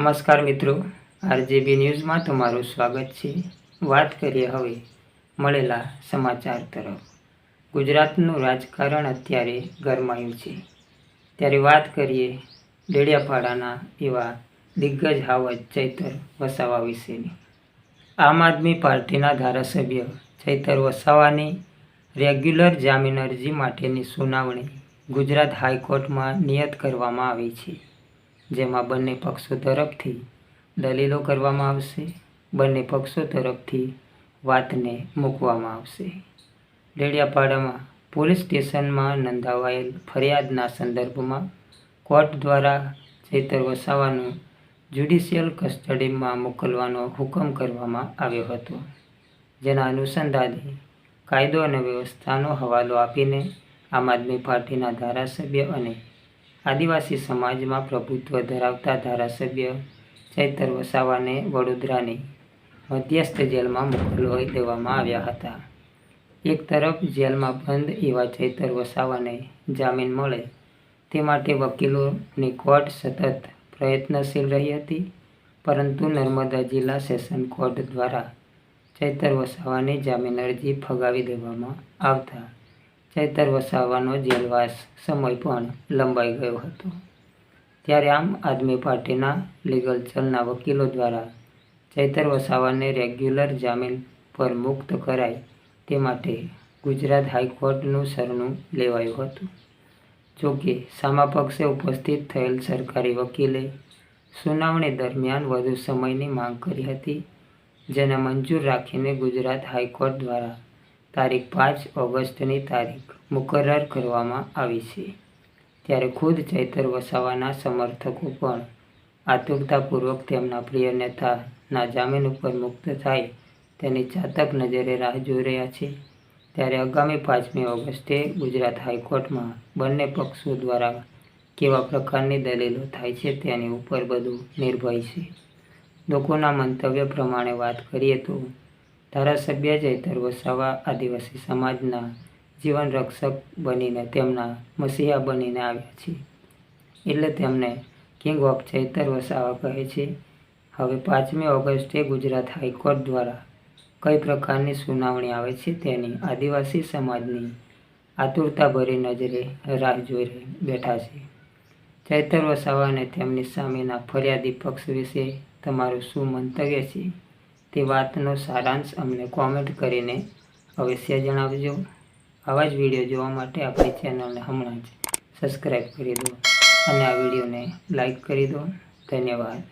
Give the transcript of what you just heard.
નમસ્કાર મિત્રો. આરજેબી ન્યૂઝમાં તમારું સ્વાગત છે. વાત કરીએ હવે મળેલા સમાચાર તરફ. ગુજરાતનું રાજકારણ અત્યારે ગરમાયું છે. ત્યારે વાત કરીએ ડેડિયાપાડાના એવા દિગ્ગજ હાવજ ચૈતર વસાવા વિશેની. આમ આદમી પાર્ટીના ધારાસભ્ય ચૈતર વસાવાની રેગ્યુલર જામીન અરજી માટેની સુનાવણી ગુજરાત હાઈકોર્ટમાં નિયત કરવામાં આવી છે. જેમાં બંને પક્ષો તરફથી દલીલો કરવામાં આવશે. બંને પક્ષો તરફથી વાતને મૂકવામાં આવશે. ડેડિયાપાડામાં પોલીસ સ્ટેશનમાં નોંધાવાયેલ ફરિયાદના સંદર્ભમાં કોર્ટ દ્વારા ચેતર વસાવાનું જ્યુડિશિયલ કસ્ટડીમાં મોકલવાનો હુકમ કરવામાં આવ્યો હતો. જેના અનુસંધાને કાયદો અને વ્યવસ્થાનો હવાલો આપીને આમ આદમી પાર્ટીના ધારાસભ્ય અને આદિવાસી સમાજમાં પ્રભુત્વ ધરાવતા ધારાસભ્ય ચૈતર વસાવાને વડોદરાની મધ્યસ્થ જેલમાં મોકલવા દેવામાં આવ્યા હતા. એક તરફ જેલમાં બંધ એવા ચૈતર વસાવાને જામીન મળે, તે માટે વકીલોની કોર્ટ સતત પ્રયત્નશીલ રહી હતી, પરંતુ નર્મદા જિલ્લા સેશન કોર્ટ દ્વારા ચૈતર વસાવાની જામીન અરજી ફગાવી દેવામાં આવતા ચૈતર વસાવાનો જેલવાસ સમય પણ લંબાઈ ગયો હતો. ત્યારે આમ આદમી પાર્ટીના લીગલ સેલના વકીલો દ્વારા ચૈતર વસાવાને રેગ્યુલર જામીન પર મુક્ત કરાય તે માટે ગુજરાત હાઈકોર્ટનું શરણું લેવાયું હતું. જોકે સામા પક્ષે ઉપસ્થિત થયેલ સરકારી વકીલે સુનાવણી દરમિયાન વધુ સમયની માંગ કરી હતી, જેને મંજૂર રાખીને ગુજરાત હાઈકોર્ટ દ્વારા તારીખ પાંચ ઓગસ્ટની તારીખ મુકરર કરવામાં આવી છે. ત્યારે ખુદ ચૈતર વસાવાના સમર્થકો પણ આતુરતાપૂર્વક તેમના પ્રિય નેતાના જામીન ઉપર મુક્ત થાય તેની ચાતક નજરે રાહ જોઈ રહ્યા છે. ત્યારે આગામી પાંચમી ઓગસ્ટે ગુજરાત હાઈકોર્ટમાં બંને પક્ષો દ્વારા કેવા પ્રકારની દલીલો થાય છે તેની ઉપર બધું નિર્ભય છે. લોકોના મંતવ્ય પ્રમાણે વાત કરીએ તો ધારાસભ્ય જયધર વસાવા આદિવાસી સમાજના જીવન રક્ષક બનીને તેમના મસીહા બનીને આવ્યા છે. એટલે તેમને કિંગ ઓફ ચૈતર વસાવા કહે છે. હવે પાંચમી ઓગસ્ટે ગુજરાત હાઈકોર્ટ દ્વારા કઈ પ્રકારની સુનાવણી આવે છે તેની આદિવાસી સમાજની આતુરતાભરી નજરે રાહ જોઈ બેઠા છે. ચૈતર વસાવા અને તેમની સામેના ફરિયાદી પક્ષ વિશે તમારું શું મંતવ્ય છે? તે વાતનો સારાંશ અમને કોમેન્ટ કરીને અવશ્ય જણાવજો. આવા જ વીડિયો જોવા માટે આપણી ચેનલને હમણાં જ સબસ્ક્રાઈબ કરી દો અને આ વિડીયોને લાઈક કરી દો. ધન્યવાદ.